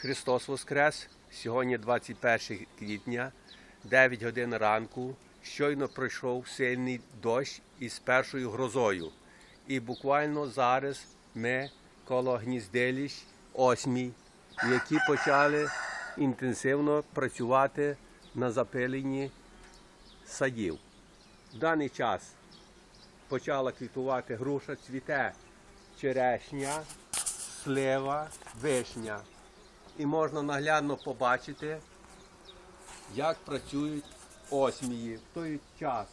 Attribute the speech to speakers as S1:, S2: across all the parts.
S1: Христос Воскрес! Сьогодні 21 квітня, 9 годин ранку. Щойно пройшов сильний дощ із першою грозою. І буквально зараз ми коло гніздилищ осмій, які почали інтенсивно працювати на запиленні садів. В даний час почала квітувати груша, цвіте черешня, слива, вишня. І можна наглядно побачити, як працюють осмії в той час,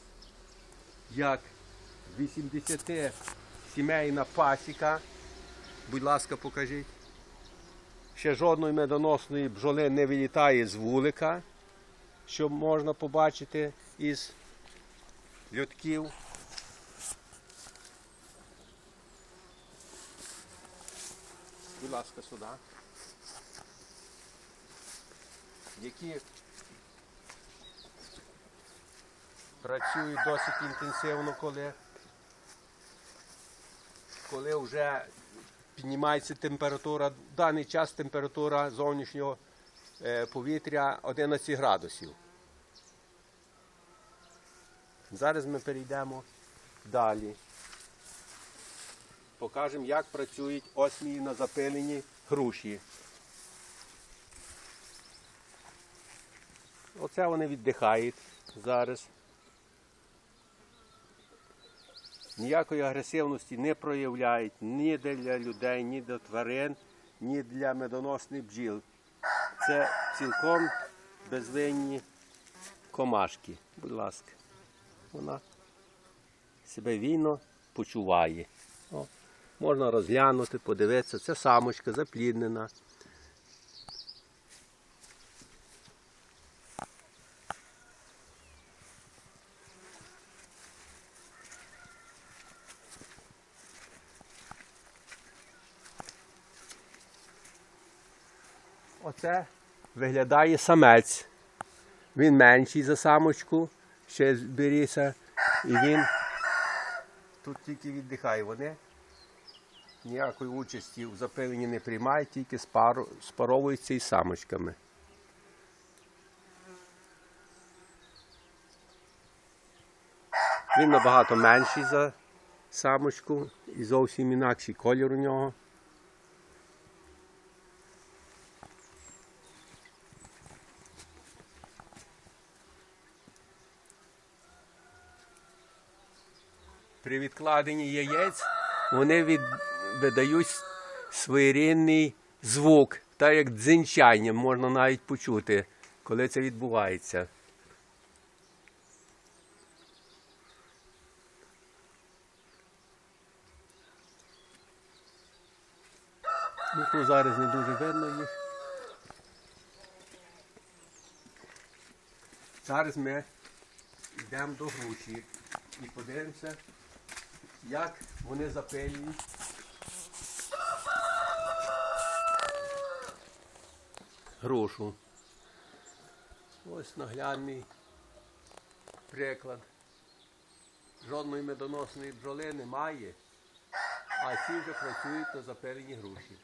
S1: як 80 сімейна пасіка. Будь ласка, покажіть. Ще жодної медоносної бджоли не вилітає з вулика, що можна побачити із льотків. Будь ласка, сюди. Які працюють досить інтенсивно, коли, коли вже піднімається температура. В даний час температура зовнішнього е, повітря 11 градусів. Зараз ми перейдемо далі. Покажемо, як працюють осмії на запилені груші. Оце вони віддихають зараз. Ніякої агресивності не проявляють ні для людей, ні для тварин, ні для медоносних бджіл. Це цілком безвинні комашки. Будь ласка. Вона себе вільно почуває. О, можна розглянути, подивитися. Це самочка запліднена. Оце виглядає самець. Він менший за самочку, ще зберіся. І він тут тільки віддихає. Вони ніякої участі в запиленні не приймають, тільки спару, спаровуються із самочками. Він набагато менший за самочку і зовсім інакший колір у нього. При відкладенні яєць вони від, видають своєрідний звук, так як дзинчання можна навіть почути, коли це відбувається. Ну, тут зараз не дуже видно їх. Зараз ми йдемо до груші і подивимося, як вони запилюють. Грушу. Ось наглядний приклад. Жодної медоносної бджоли немає, а ці вже працюють на запилені груші.